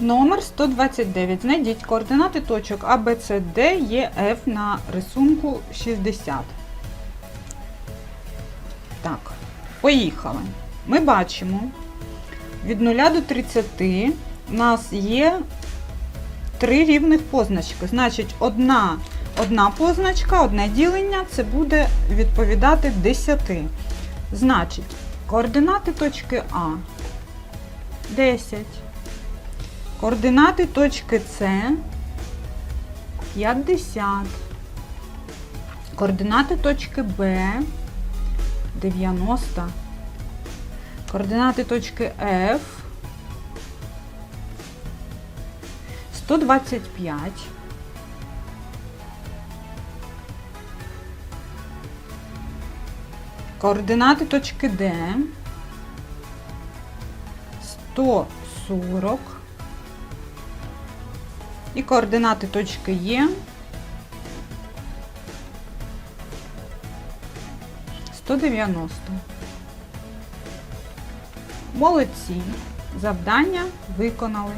Номер 129. Знайдіть координати точок А, Б, С, Д, Е, Ф на рисунку 60. Так, поїхали. Ми бачимо від 0 до 30 у нас є три рівних позначки. Значить, одна, одна позначка, одне ділення це буде відповідати 10. Значить, координати точки А 10. Координати точки С 50. Координати точки Б 90. Координати точки F 125. Координати точки Д 140. І координати точки є. 190. Молодці. Завдання виконали.